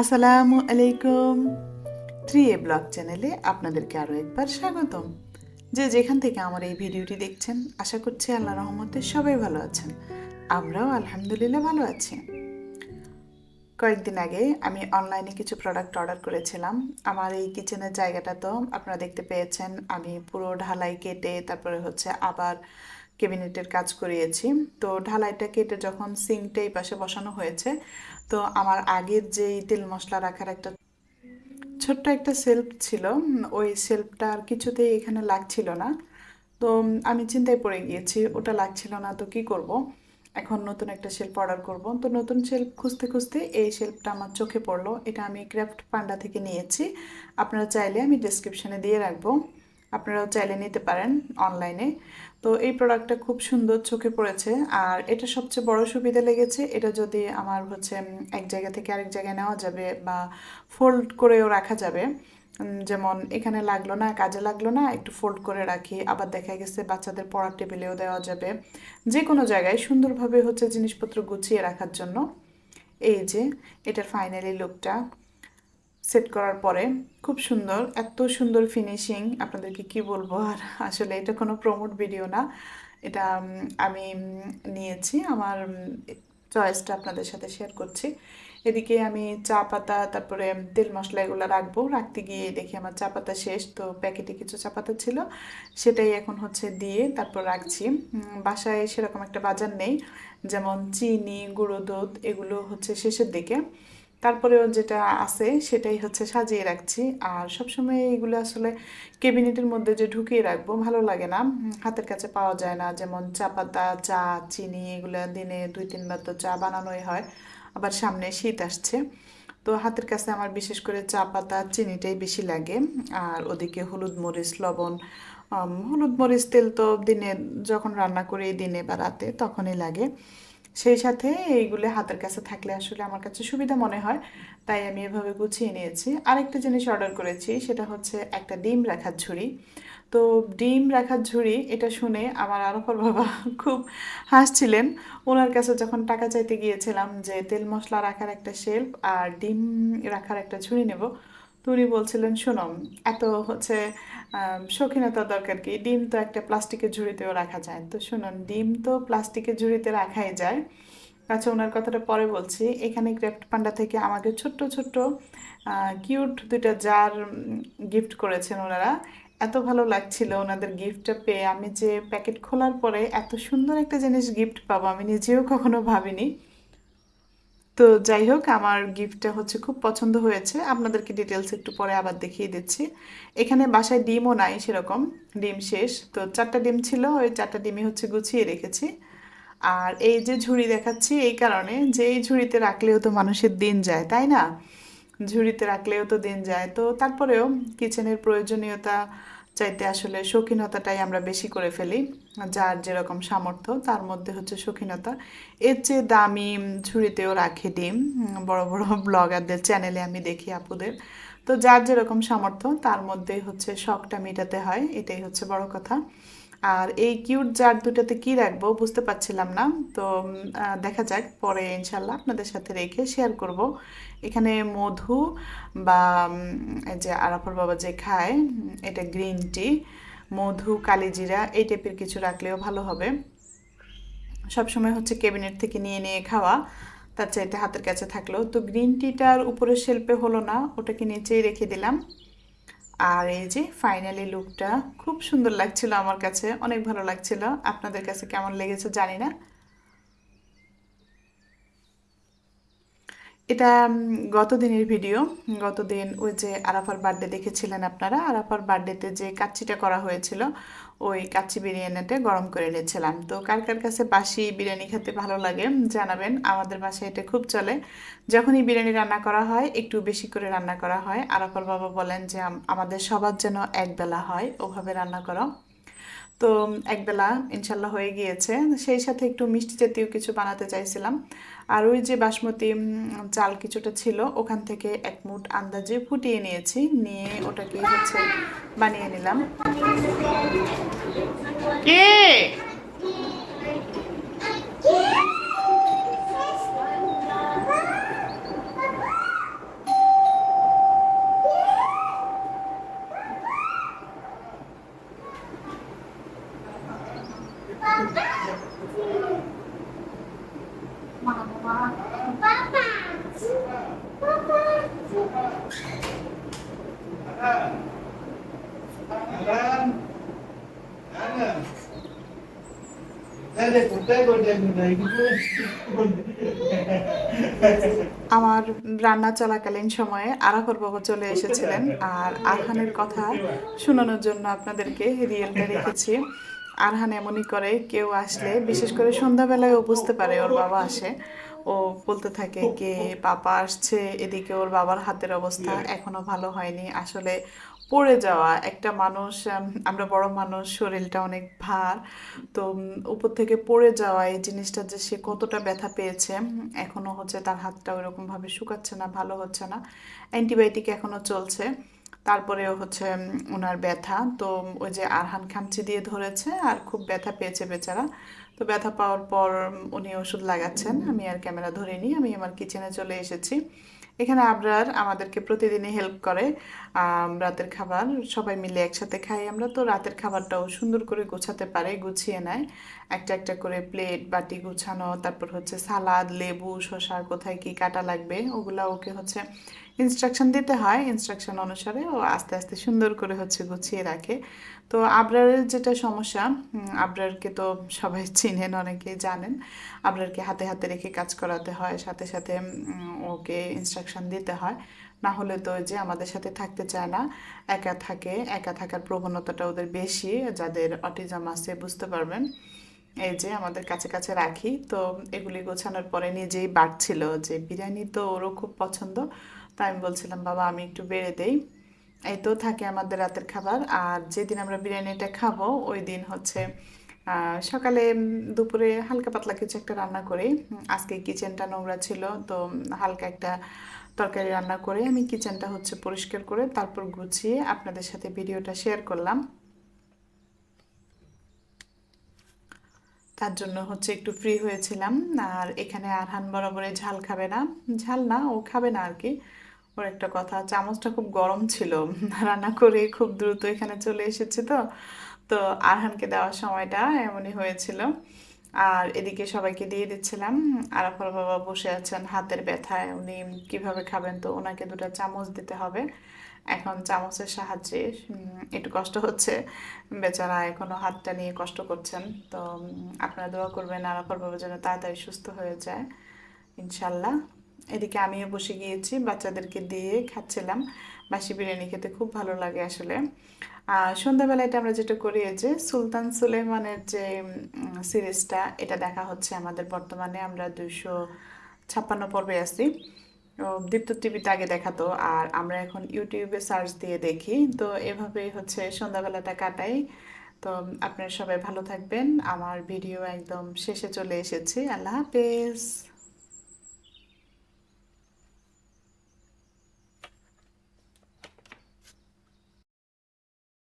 আসসালামু আলাইকুম। থ্রি এ ব্লগ চ্যানেলে আপনাদেরকে আরও একবার স্বাগতম। যে যেখান থেকে আমার এই ভিডিওটি দেখছেন, আশা করছি আল্লাহ রহমতে সবাই ভালো আছেন। আমরাও আলহামদুলিল্লাহ ভালো আছি। কয়েকদিন আগে আমি অনলাইনে কিছু প্রোডাক্ট অর্ডার করেছিলাম। আমার এই কিচেনের জায়গাটা তো আপনারা দেখতে পেয়েছেন, আমি পুরো ঢালাই কেটে তারপরে হচ্ছে আবার কেবিনেটের কাজ করিয়েছি। তো ঢালাইটা কেটে যখন সিঙ্কটা এই পাশে বসানো হয়েছে তো আমার আগের যেই তেল মশলা রাখার একটা ছোট্ট একটা সেলফ ছিল, ওই সেলফটা আর কিছুতেই এখানে লাগছিল না। তো আমি চিন্তায় পড়ে গিয়েছি, ওটা লাগছিল না তো কি করব? এখন নতুন একটা শেল্ফ অর্ডার করব। তো নতুন শেল্ফ খুঁজতে খুঁজতে এই শেল্ফটা আমার চোখে পড়ল। এটা আমি ক্রাফট পান্ডা থেকে নিয়েছি। আপনারা চাইলে আমি ডেসক্রিপশনে দিয়ে রাখব। আপনারাও চাইলে নিতে পারেন অনলাইনে। তো এই প্রোডাক্টটা খুব সুন্দর চোখে পড়েছে। আর এটা সবচেয়ে বড় সুবিধা লেগেছে, এটা যদি আমার হচ্ছে এক জায়গা থেকে আরেক জায়গায় নেওয়া যাবে বা ফোল্ড করেও রাখা যাবে যেমন এখানে লাগল না, কাজে লাগল না, একটু ফোল্ড করে রাখি, আবার দেখা গেছে বাচ্চাদের পড়ার টেবিলেও দেওয়া যাবে। যে কোনো জায়গায় সুন্দরভাবে হচ্ছে জিনিসপত্র গুছিয়ে রাখার জন্য। এই যে, এটার ফাইনালি লুকটা সেট করার পরে খুব সুন্দর, এত সুন্দর ফিনিশিং আপনাদেরকে কি বলব আর আসলে এটা কোনো প্রমোট ভিডিও না। এটা আমি নিয়েছি, আমার চয়েসটা আপনাদের সাথে শেয়ার করছি। এদিকে আমি চা পাতা, তারপরে তেল মশলা এগুলো রাখব। রাখতে গিয়ে দেখি আমার চা পাতা শেষ, তো প্যাকেটে কিছু চা পাতা ছিল, সেটাই এখন হচ্ছে দিয়ে তারপর রাখছি। বাসায় সেরকম একটা বাজার নেই, যেমন চিনি, গুঁড়ো দুধ, এগুলো হচ্ছে শেষের দিকে। তারপরেও যেটা আছে সেটাই হচ্ছে সাজিয়ে রাখছি। আর সবসময় এগুলো আসলে কেবিনেটের মধ্যে যে ঢুকিয়ে রাখব ভালো লাগে না। হাতের কাছে পাওয়া যায় না। যেমন চা পাতা, চা, চিনি এগুলো দিনে দুই, তিনবার তো চা বানানোই হয়। আবার সামনে শীত আসছে। তো হাতের কাছে আমার বিশেষ করে চা পাতা, চিনিটাই বেশি লাগে। আর ওদিকে হলুদ মরিচ, লবণ হলুদ মরিচ তেল তো দিনে যখন রান্না করি দিনে বা রাতে তখনই লাগে। সেই সাথে এইগুলো হাতের কাছে থাকলে আসলে আমার কাছে সুবিধা মনে হয়। তাই আমি এভাবে গুছিয়ে নিয়েছি। আরেকটা জিনিস অর্ডার করেছি, সেটা হচ্ছে একটা ডিম রাখার ঝুড়ি। তো ডিম রাখার ঝুড়ি, এটা শুনে আমার আরফর বাবা খুব হাসছিলেন। ওনার কাছে যখন টাকা চাইতে গিয়েছিলাম যে তেল মশলা রাখার একটা শেলফ আর ডিম রাখার একটা ঝুড়ি নেব তো উনি বলছিলেন শোনো এত হচ্ছে আম, শৌখিনতার দরকার কি? ডিম তো একটা প্লাস্টিকের ঝুড়িতেও রাখা যায়। তো শুনুন ডিম তো প্লাস্টিকের ঝুড়িতে রাখাই যায়। আচ্ছা ওনার কথাটা পরে বলছি। এখানে ক্রাফট পান্ডা থেকে আমাকে ছোট্ট ছোট্ট কিউট দুইটা জার গিফট করেছেন ওনারা এত ভালো লাগছিল ওনাদের গিফটটা পেয়ে। আমি যে প্যাকেট খোলার পরে এত সুন্দর একটা জিনিস গিফট পাবো আমি নিজেও কখনো ভাবিনি। তো যাই হোক, আমার গিফটটা হচ্ছে খুব পছন্দ হয়েছে। আপনাদেরকে ডিটেলস একটু পরে আবার দেখিয়ে দিচ্ছি। এখানে বাসায় ডিমও নাই সেরকম, ডিম শেষ। তো চারটা ডিম ছিল, ওই চারটা ডিমই হচ্ছে গুছিয়ে রেখেছি। আর এই যে ঝুড়ি দেখাচ্ছি, এই কারণে যে এই ঝুড়িতে রাখলেও তো মানুষের দিন যায়, তাই না? ঝুড়িতে রাখলেও তো দিন যায়। তো তারপরেও কিচেনের প্রয়োজনীয়তা চাইতে আসলে শৌখিনতাটাই আমরা বেশি করে ফেলি, যার যেরকম সামর্থ্য, তার মধ্যে হচ্ছে শৌখিনতা। এর চেয়ে দামি ছুরিতেও রাখি ডিম বড় বড় ব্লগারদের চ্যানেলে আমি দেখি আপুদের। তো যার যেরকম সামর্থ্য, তার মধ্যে হচ্ছে শখটা মেটাতে হয়, এটাই হচ্ছে বড় কথা। আর এই কিউট জার দুটাতে কি রাখব বুঝতে পারছিলাম না। তো দেখা যাক, পরে ইনশাল্লাহ আপনাদের সাথে রেখে শেয়ার করব। এখানে মধু বা এই যে আরাফর বাবা যে খায়, এটা গ্রিন টি মধু, কালিজিরা, এই টাইপের কিছু রাখলেও ভালো হবে। সবসময় হচ্ছে ক্যাবিনেট থেকে নিয়ে নিয়ে খাওয়া, তার চাইতে হাতের কাছে থাকল তো গ্রিন টিটার উপরের শেল্পে হলো না, ওটাকে নিচেই রেখে দিলাম। আর এই যে ফাইনালি লুকটা খুব সুন্দর লাগছিল আমার কাছে, অনেক ভালো লাগছিল। আপনাদের কাছে কেমন লেগেছে জানি না। এটা গত দিনের ভিডিও গত দিন ওই যে আরাফার বার্থডে দেখেছিলেন আপনারা? আরাফার বার্থডেতে যে কাচ্চিটা করা হয়েছিল ওই কাচ্চি বিরিয়ানিটা গরম করে নিয়েছিলাম তো কার কার কাছে বাসি বিরিয়ানি খেতে ভালো লাগে জানাবেন, আমাদের বাসায় এটা খুব চলে। যখনই বিরিয়ানি রান্না করা হয়, একটু বেশি করে রান্না করা হয়। আরাফার বাবা বলেন যে আমাদের সবার যেন একবেলা হয়, ওভাবে রান্না করা। তো একবেলা ইনশাল্লাহ হয়ে গিয়েছে। সেই সাথে একটু মিষ্টি জাতীয় কিছু বানাতে চাইছিলাম। আর ওই যে বাসমতি চাল কিছুটা ছিল, ওখান থেকে এক মুঠ আন্দাজে ফুটিয়ে নিয়েছি। নিয়ে ওটাকে হচ্ছে বানিয়ে নিলাম। কে? আমার রান্না চলাকালীন সময়ে আরাকর বাবু চলে এসেছিলেন আর আরহানের কথা শোনানোর জন্য আপনাদেরকে রিয়েলটা রেখেছি। আরহান এমনই করে, কেউ আসলে, বিশেষ করে সন্ধ্যাবেলায় ও বুঝতে পারে ওর বাবা আসে। ও বলতে থাকে কে পাপা আসছে এদিকে ওর বাবার হাতের অবস্থা এখনও ভালো হয়নি। আসলে পড়ে যাওয়া একটা মানুষ আমরা বড় মানুষ শরীরটা অনেক ভার। তো উপর থেকে পড়ে যাওয়া এই জিনিসটা যে সে কতটা ব্যথা পেয়েছে উম, এখনও হচ্ছে তার হাতটা ওইরকম ভাবে শুকাচ্ছে না ভালো হচ্ছে না। অ্যান্টিবায়োটিক এখনও চলছে। তারপরেও হচ্ছে ওনার ব্যথা। তো ওই যে আরহান খামচি দিয়ে ধরেছে আর খুব ব্যথা পেয়েছে বেচারা। তো ব্যথা পাওয়ার পর উনি ওষুধ লাগাচ্ছেন। আমি আর ক্যামেরা ধরিনি, আমি আমার কিচেনে চলে এসেছি। এখানে আবরার আমাদেরকে প্রতিদিনই হেল্প করে। রাতের খাবার সবাই মিলে একসাথে খাই আমরা। তো রাতের খাবারটাও সুন্দর করে গোছাতে পারে, গুছিয়ে নেয়। একটা একটা করে প্লেট বাটি গুছানো, তারপর হচ্ছে সালাদ, লেবু, শসা, কোথায় কি কাটা লাগবে, ওগুলা ওকে হচ্ছে ইনস্ট্রাকশন দিতে হয়। ইনস্ট্রাকশন অনুসারে ও আস্তে আস্তে সুন্দর করে হচ্ছে গুছিয়ে রাখে। তো আবরারের যেটা সমস্যা আবরারকে তো সবাই চিনেন, অনেকেই জানেন। আবরারকে হাতে হাতে রেখে কাজ করাতে হয়, সাথে সাথে ওকে ইনস্ট্রাকশন দিতে হয়। না হলে তো যে আমাদের সাথে থাকতে চায় না, একা থাকে, একা থাকার প্রবণতাটা ওদের বেশি, যাদের অটিজম আছে, বুঝতে পারবেন। এই যে আমাদের কাছে কাছে রাখি, তো এগুলি গোছানোর পরে নিজেই বাড়ছিল যে বিরিয়ানি তো ওরও খুব পছন্দ, তাই আমি বলছিলাম, বাবা, আমি একটু বেড়ে দেই। এই তো থাকে আমাদের রাতের খাবার, আর যেদিন আমরা বিরিয়ানিটা খাব, ওই দিন হচ্ছে সকালে দুপুরে হালকা পাতলা কিছু একটা রান্না করি। আজকে কিচেনটা নোংরা ছিল, তো হালকা একটা তরকারি রান্না করে আমি কিচেনটা হচ্ছে পরিষ্কার করে তারপর গুছিয়ে আপনাদের সাথে ভিডিওটা শেয়ার করলাম। তার জন্য হচ্ছে একটু ফ্রি হয়েছিলাম, আর এখানে আরহান বরাবরে ঝাল খাবে না। ঝাল না, ও খাবে না আর কি ওর একটা কথা, চামচটা খুব গরম ছিল, রান্না করে খুব দ্রুত এখানে চলে এসেছে তো। তো আরহানকে দেওয়ার সময়টা এমনই হয়েছিল। আর এদিকে সবাইকে দিয়ে দিচ্ছিলাম। আরাফার বাবা বসে আছেন হাতের ব্যথায়। উনি কীভাবে খাবেন? তো ওনাকে দুটো চামচ দিতে হবে। এখন চামচের সাহায্যে একটু কষ্ট হচ্ছে। বেচারা এখনও হাতটা নিয়ে কষ্ট করছেন। তো আপনারা দোয়া করবেন আরাফার বাবা যেন তাড়াতাড়ি সুস্থ হয়ে যায়। ইনশাল্লাহ। এদিকে আমিও বসে গিয়েছি, বাচ্চাদেরকে দিয়ে খাচ্ছিলাম। বাসি বিরিয়ানি খেতে খুব ভালো লাগে আসলে। আর সন্ধ্যাবেলাটা আমরা যেটা করি যে সুলতান সুলেমানের যে সিরিজটা, এটা দেখা হচ্ছে আমাদের বর্তমানে। আমরা দুইশো ছাপ্পান্ন পর্বে আছি। দীপ্ত টিভিতে আগে দেখাতো আর আমরা এখন ইউটিউবে সার্চ দিয়ে দেখি। তো এভাবেই হচ্ছে সন্ধ্যাবেলাটা কাটাই। তো আপনারা সবাই ভালো থাকবেন। আমার ভিডিও একদম শেষে চলে এসেছি। আল্লাহ হাফেজ।